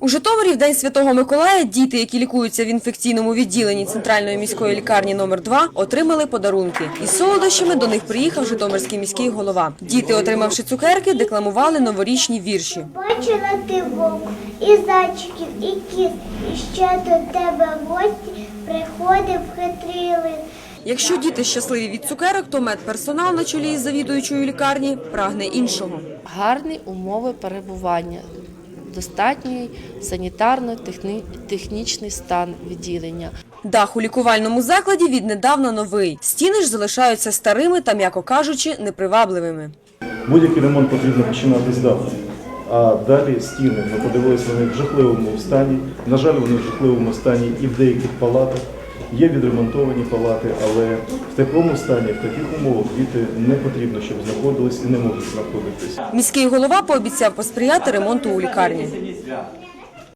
У Житомирі в День Святого Миколая діти, які лікуються в інфекційному відділенні Центральної міської лікарні номер 2 отримали подарунки. Із солодощами до них приїхав Житомирський міський голова. Діти, отримавши цукерки, декламували новорічні вірші. Бачила ти вовк, і зайчиків, і кіт, і ще до тебе в гості приходив хитрий лис. Якщо діти щасливі від цукерок, то медперсонал на чолі із завідуючою лікарні прагне іншого. гарні умови перебування, достатній санітарно-технічний стан відділення. Дах у лікувальному закладі віднедавна новий. Стіни ж залишаються старими та, м'яко кажучи, непривабливими. Будь-який ремонт потрібно починати з даху. А далі стіни. Ми подивилися вони в жахливому стані. На жаль, вони в жахливому стані і в деяких палатах. Є відремонтовані палати, але в такому стані, в таких умовах діти не потрібно, щоб знаходились і не можуть знаходитись. Міський голова пообіцяв посприяти ремонту у лікарні.